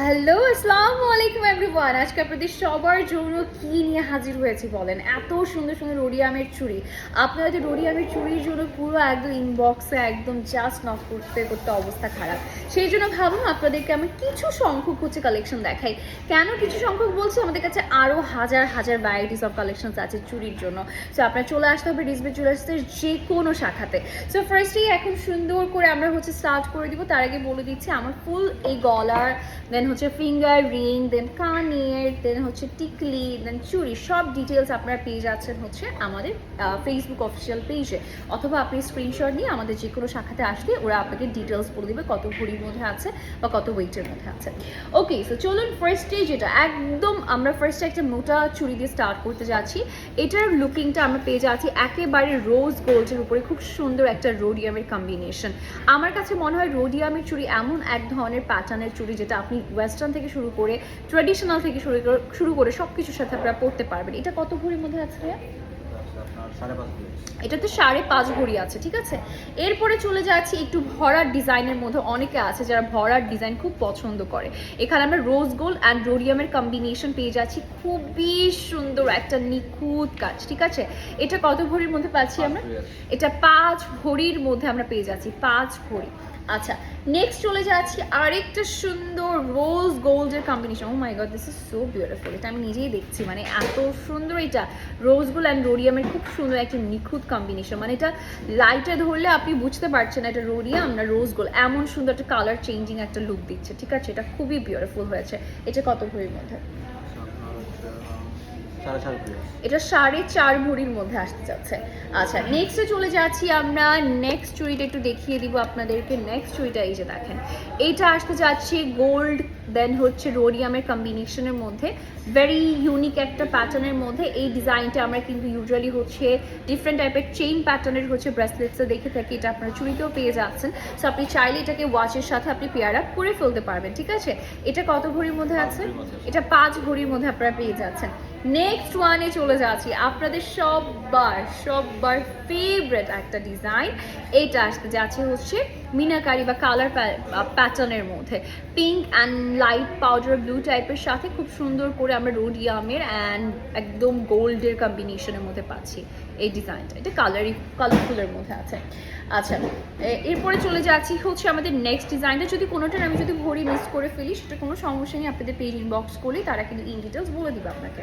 Hello আসসালামু আলাইকুম everyone আজকে আপনাদের সবার জন্য কি নিয়ে হাজির হয়েছি বলেন? এত সুন্দর সুন্দর রোডিয়ামের চুড়ি। আপনারা যে রোডিয়ামের চুড়ির জন্য পুরো একদম ইনবক্সে একদম জাস্ট নক করতে করতে অবস্থা খারাপ। সেই জন্য ভাবুন আপনাদেরকে আমি কিছু সংখ্যক হচ্ছে কালেকশন দেখাই। কেন কিছু সংখ্যক বলছি? আমাদের কাছে আরও হাজার হাজার ভ্যারাইটিস অফ কালেকশনস আছে চুড়ির জন্য। সো আপনার চলে আসতে হবে ডিসবে জুয়েলার্সের যে কোনো শাখাতে। সো ফার্স্টেই এখন সুন্দর করে আমরা হচ্ছে স্টার্ট করে দিব। তার আগে বলে দিচ্ছি, আমার ফুল এই গলার দেন হচ্ছে ফিঙ্গার রিং দেন কানের দেন হচ্ছে টিকলি দেন চুরি সব ডিটেলস আপনারা পেয়ে যাচ্ছেন হচ্ছে আমাদের ফেসবুক অফিসিয়াল পেজে অথবা আপনি স্ক্রিনশট নিয়ে আমাদের যে কোনো শাখাতে আসলে ওরা আপনাকে ডিটেলস বলে দেবে কত ভরির মধ্যে আছে বা কত ওয়েটের মধ্যে আছে। ওকে সো চলুন ফার্স্টে যেটা একদম আমরা ফার্স্টে একটা মোটা চুরি দিয়ে স্টার্ট করতে যাচ্ছি। এটার লুকিংটা আমরা পেয়ে যাচ্ছি একেবারে রোজ গোল্ডের উপরে। খুব সুন্দর একটা রোডিয়ামের কম্বিনেশন আমার কাছে মনে হয় রোডিয়ামের চুড়ি এমন এক ধরনের প্যাটার্নের চুরি যেটা আপনি ওয়েস্টার্ন থেকে শুরু করে ট্রেডিশনাল থেকে শুরু করে শুরু করে সব কিছুর সাথে আপনারা পড়তে পারবেন। এটা কত ভরির মধ্যে আছে ভাইয়া? সাড়ে পাঁচ দিন এটা তো সাড়ে পাঁচ ভরি আছে ঠিক আছে? এরপরে চলে যাচ্ছি একটু ভরার ডিজাইনের মধ্যে। অনেকে আছে যারা ভরার ডিজাইন খুব পছন্দ করে। এখানে আমরা রোজ গোল্ড অ্যান্ড রোডিয়ামের কম্বিনেশন পেয়ে যাচ্ছি। খুবই সুন্দর একটা নিখুঁত কাজ ঠিক আছে? এটা কত ভরির মধ্যে পাচ্ছি আমরা। এটা পাঁচ ভরির মধ্যে আমরা পেয়ে যাচ্ছি পাঁচ ভরি। আচ্ছা নেক্সট চলে যাচ্ছি, আরেকটা সুন্দর রোজ গোল্ডের combination oh my god this is so beautiful এটা আমি নিজেই দেখছি মানে এত সুন্দর এটা। রোজ গোল্ড অ্যান্ড রোডিয়ামের খুব সুন্দর একটা নিখুঁত কম্বিনেশন মানে এটা লাইটে ধরলে আপনি বুঝতে পারছেন এটা রোডিয়াম না রোজ গোল্ড এমন সুন্দর একটা কালার চেঞ্জিং একটা লুক দিচ্ছে। ঠিক আছে, এটা খুবই বিউটিফুল হয়েছে। এটা কত ভরির মধ্যে? এটা সাড়ে চার ভরির মধ্যে আসতে যাচ্ছে। আচ্ছা নেক্সটে চলে যাচ্ছি আমরা। নেক্সট চুড়িটা একটু দেখিয়ে দিব আপনাদেরকে। নেক্সট চুড়িটা এই যে দেখেন। এইটা আসতে যাচ্ছে গোল্ড দেন হচ্ছে রোডিয়ামের কম্বিনেশনের মধ্যে। ভেরি ইউনিক একটা প্যাটার্নের মধ্যে। এই ডিজাইনটা আমরা কিন্তু ইউজুয়ালি হচ্ছে ডিফারেন্ট টাইপের চেইন প্যাটার্নের হচ্ছে ব্রেসলেটসে দেখে থাকি। এটা আপনারা চুড়িতেও পেয়ে যাচ্ছেন। সো আপনি চাইলে এটাকে ওয়াচের সাথে আপনি পেয়ার আপ করে ফেলতে পারবেন ঠিক আছে? এটা কত ভরির মধ্যে আছে। এটা পাঁচ ভরির মধ্যে আপনারা পেয়ে যাচ্ছেন। নেক্সট ওয়ানে চলে যাচ্ছি। আপনাদের সববার সববার ফেভারেট একটা ডিজাইন এইটা আসতে যাচ্ছে হচ্ছে মিনাকারি বা কালার প্যাটার্নের মধ্যে। Pink and light powder blue টাইপের সাথে খুব সুন্দর করে আমরা রোডিয়ামের অ্যান্ড একদম গোল্ডের কম্বিনেশনের মধ্যে পাচ্ছি এই ডিজাইনটা এটা কালারি কালারফুলের মধ্যে আছে। আচ্ছা এরপরে চলে যাচ্ছি হচ্ছে আমাদের নেক্সট ডিজাইনটা যদি কোনোটার আমি যদি ভরি মিস করে ফেলি, সেটা কোনো সমস্যা নেই। আপনাদের পেজ ইনবক্স করলে তারা কিন্তু ইন ডিটেলস বলে দিবে আপনাকে।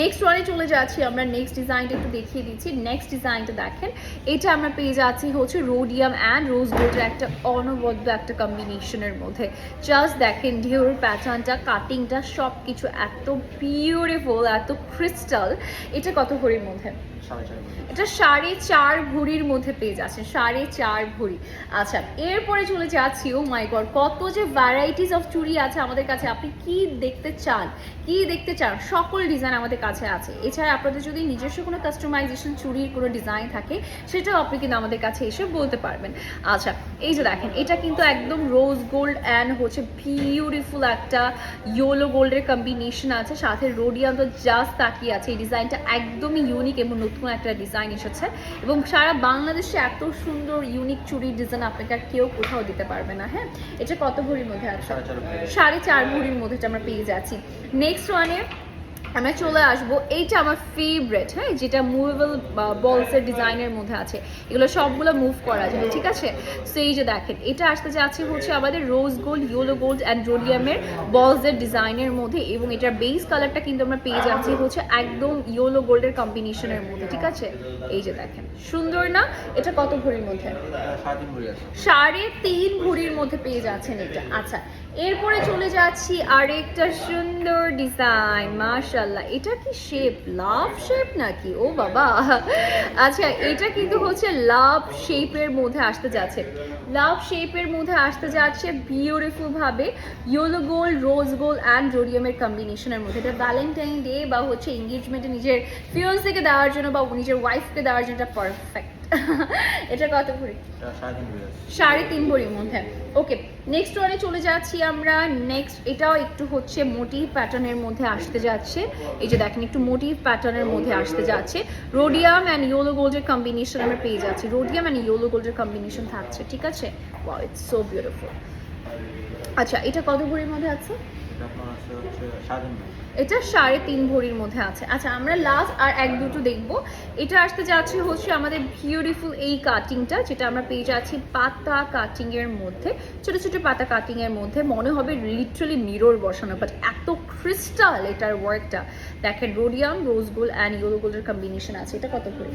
নেক্সট ওয়ানে চলে যাচ্ছি আমরা নেক্সট ডিজাইনটা একটু দেখিয়ে দিচ্ছি। নেক্সট ডিজাইনটা দেখেন এটা আমরা পেয়ে যাচ্ছি হচ্ছে রোডিয়াম অ্যান্ড রোজ গোল্ডের একটা অনবদ্য একটা কম্বিনেশনের মধ্যে। জাস্ট দেখেন ঢেউর প্যাটার্নটা কাটিংটা সব কিছু এত বিউটিফুল এত ক্রিস্টাল এটা কত ভরির মধ্যে? এটা সাড়ে চার ভরির মধ্যে পেয়ে যাচ্ছে সাড়ে চার ভরি আচ্ছা এরপরে চলে যাচ্ছি ও মাই গড কত যে ভ্যারাইটিস অফ চুড়ি আছে আমাদের কাছে। আপনি কি দেখতে চান? কি দেখতে চান? সকল ডিজাইন আমাদের কাছে আছে। এছাড়া আপনাদের যদি নিজস্ব কোনো কাস্টমাইজেশন চুরির কোনো ডিজাইন থাকে সেটাও আপনি কিন্তু আমাদের কাছে এসে বলতে পারবেন। আচ্ছা এই যে দেখেন এটা কিন্তু একদম রোজ গোল্ড অ্যান্ড হচ্ছে বিউটিফুল একটা ইয়েলো গোল্ডের কম্বিনেশন আছে। সাথে রোডিয়াম তো জাস্ট তাকিয়ে আছে। এই ডিজাইনটা একদমই ইউনিক এবং নতুন একটা ডিজাইন এসেছে। এবং সারা বাংলাদেশে এত সুন্দর ইউনিক চুরির ডিজাইন আপনাকে আর কেউ কোথাও দিতে পারবে না হ্যাঁ? এটা কত ভরির মধ্যে আছে? সাড়ে চার ভরির মধ্যে আমরা পেয়ে যাচ্ছি। নেক্সট ওয়ানে আমরা চলে আসব। এইটা আমার ফেভারেট হ্যাঁ? যেটা মুভেবল বলসের ডিজাইনের মধ্যে আছে। এগুলো সবগুলো মুভ করা যায় ঠিক আছে? সো এই যে দেখেন এটা আসতে যাচ্ছে হচ্ছে আমাদের rose gold yellow gold and রোডিয়ামের বলসের ডিজাইনের মধ্যে এবং এটার বেস কালারটা কিন্তু আমরা পেয়ে যাচ্ছি হচ্ছে একদম ইয়েলো গোল্ডের কম্বিনেশনের মধ্যে ঠিক আছে? এই যে দেখেন সুন্দর না? এটা কত ভরির মধ্যে? সাড়ে তিন ভরি সাড়ে তিন ভরির মধ্যে পেয়ে যাচ্ছেন এটা। আচ্ছা এরপরে চলে যাচ্ছি আরেকটা সুন্দর ডিজাইন মাশাল্লাহ এটা কি শেপ লাভ শেপ নাকি? ও বাবা। আচ্ছা এটা কিন্তু হচ্ছে লাভ শেপের মধ্যে আসতে যাচ্ছে। লাভ শেপের মধ্যে আসতে যাচ্ছে বিউটিফুল ভাবে yellow gold rose gold and রোডিয়ামের কম্বিনেশনের মধ্যে। এটা ভ্যালেন্টাইন ডে বা হচ্ছে এঙ্গেজমেন্টে নিজের ফিওন্সকে দেওয়ার জন্য বা নিজের ওয়াইফকে দেওয়ার জন্য এটা পারফেক্ট এটা কত ভরি সাড়ে তিন ভরির মধ্যে। ওকে নেক্সট ওয়ানে চলে যাচ্ছি আমরা। নেক্সট এটাও একটু হচ্ছে মোটিভ প্যাটার্নের মধ্যে আসতে যাচ্ছে। এই যে দেখেন, একটু মোটিভ প্যাটার্নের মধ্যে আসতে যাচ্ছে। রোডিয়াম অ্যান্ড ইয়েলো গোল্ডের কম্বিনেশন আমরা পেয়ে যাচ্ছি। রোডিয়াম অ্যান্ড ইয়েলো গোল্ডের কম্বিনেশন থাকছে, ঠিক আছে? ওয়াও ইটস সো বিউটিফুল আচ্ছা এটা কত ভরির মধ্যে আছে? এটা সাড়ে তিন ভরির মধ্যে আছে। আচ্ছা আমরা লাস্ট আর এক দুটো দেখব। এটা আসতে যাচ্ছে হচ্ছে আমাদের বিউটিফুল এই কাটিংটা যেটা আমরা পেয়ে যাচ্ছি পাতা কাটিং এর মধ্যে ছোট ছোট পাতা কাটিং এর মধ্যে। মনে হবে লিটারালি মিরর বসানো বাট এত ক্রিস্টাল এটার ওয়ার্কটা দেখেন rhodium rose gold and yellow গোল্ডের কম্বিনেশন আছে। এটা কত ভরি।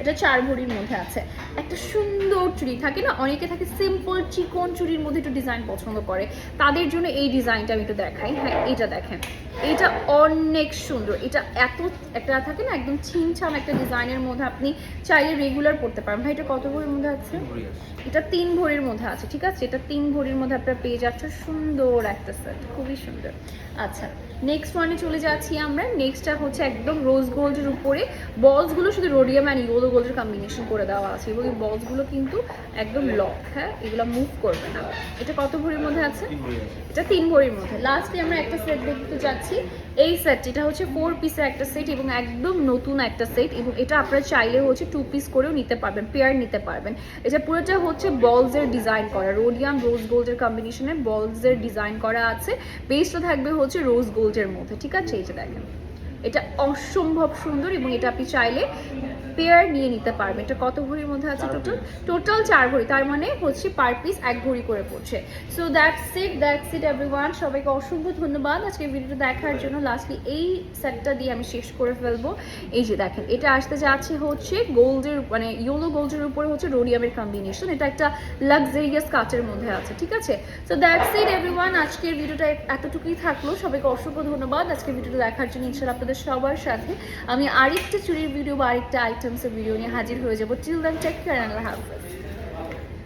এটা চার ভরির মধ্যে আছে। একটা সুন্দর চুড়ি থাকে না? অনেকে থাকে সিম্পল চিকন চুড়ির মধ্যে একটু ডিজাইন পছন্দ করে। তাদের জন্য এই ডিজাইনটা আমি একটু দেখাই হ্যাঁ এটা দেখেন। এটা অনেক সুন্দর। এটা এত একটা থাকে না একদম ছিমছাম একটা ডিজাইনের মধ্যে আপনি চাইলে রেগুলার পড়তে পারেন। ভাই এটা কত ভরির মধ্যে আছে? এটা তিন ভরির মধ্যে আছে ঠিক আছে? এটা তিন ভরির মধ্যে আপনারা পেয়ে যাচ্ছে সুন্দর একটা সেট খুবই সুন্দর। আচ্ছা নেক্সট ওয়ানে চলে যাচ্ছি আমরা। নেক্সটটা হচ্ছে একদম রোজ গোল্ডের উপরে। বলসগুলো শুধু রোডিয়াম অ্যান্ড ইয়েলো গোল্ডের কম্বিনেশন করে দেওয়া আছে এবং এই বলসগুলো কিন্তু একদম লক হ্যাঁ? এগুলো মুভ করবে না। এটা কত ভরির মধ্যে আছে? আছে এটা তিন ভরির মধ্যে। লাস্টে আমরা একটা সেট দেখতে যাচ্ছি এই সেট এটা হচ্ছে ফোর পিসের একটা সেট এবং একদম নতুন একটা সেট এবং এটা আপনারা চাইলে হচ্ছে টু পিস করেও নিতে পারবেন পেয়ার নিতে পারবেন। এটা পুরোটা হচ্ছে বলসের ডিজাইন করা রোডিয়াম রোজ গোল্ডের কম্বিনেশনে বলসের ডিজাইন করা আছে। বেসটা থাকবে হচ্ছে রোজ গোল্ডের মধ্যে, ঠিক আছে? এটা দেখেন। এটা অসম্ভব সুন্দর এবং এটা আপনি চাইলে পেয়ার নিয়ে নিতে পারবেন। এটা কত ঘড়ির মধ্যে আছে টোটাল টোটাল চার ভরি তার মানে হচ্ছে পার পিস এক ভরি করে পড়ছে। So that's it that's it everyone সবাইকে অসংখ্য ধন্যবাদ। আজকে ভিডিওটা দেখার জন্য লাস্টলি এই সেটটা দিয়ে আমি শেষ করে ফেলব। এই যে দেখেন এটা আসতে যাচ্ছে হচ্ছে গোল্ডের মানে ইয়েলো গোল্ডের উপরে হচ্ছে রোডিয়ামের কম্বিনেশন এটা একটা লাক্সারিয়াস কাচের মধ্যে আছে ঠিক আছে? সো দ্যাটস ইট এভরিওয়ান আজকের ভিডিওটা এতটুকুই থাকল। সবাইকে অসংখ্য ধন্যবাদ। আজকে ভিডিওটা দেখার জন্য ইনশাল্লাহ আপনাদের সবার সাথে। আমি আরেকটা চুরির ভিডিও বা আরেকটা আইটেমসের ভিডিও নিয়ে হাজির হয়ে যাব। টিল দেন টেক কেয়ার আল্লাহ